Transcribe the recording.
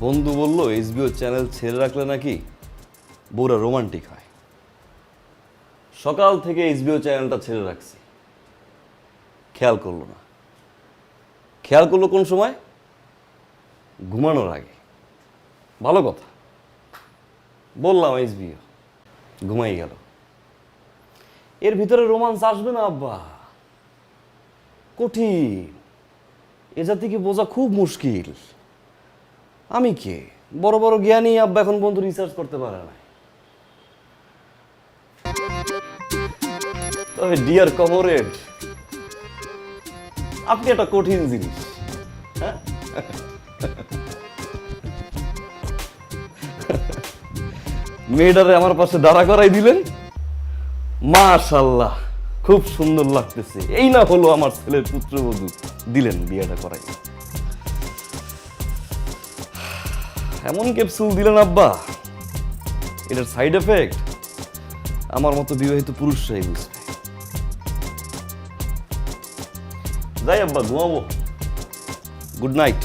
বন্ধু বলল, এসবিও চ্যানেল ছেড়ে রাখলে নাকি বউরা রোমান্টিক হয়? সকাল থেকে এসবিও চ্যানেলটা ছেড়ে রাখছি। খেয়াল করল না। খেয়াল করল কোন সময়? ঘুমানোর আগে। ভালো কথা। বললাম, এসবিও, ঘুমাই গেল। এর ভিতরে রোমান্স আসবে না, আব্বা। কঠিন। এ জাতিকে বোঝা খুব মুশকিল। আমি কে? বড় বড় জ্ঞানী আব্বা এখন বন্ধু রিসার্চ করতে পারে না। তবে ডিয়ার কমরেড আপনি একটা কঠিন জিনিস হ্যাঁ? মেয়েটারে আমার পাশে দাঁড়া করাই দিলেন? মাশাল্লাহ খুব সুন্দর লাগতেছে। এই না হলো আমার ছেলের পুত্রবধূ দিলেন বিয়েটা করাই। এমন ক্যাপসুল দিলেন আব্বা। এটার সাইড এফেক্ট আমার মতো বিবাহিত পুরুষরাই বুঝবে। যাই আব্বা, ঘুমাবো। Good night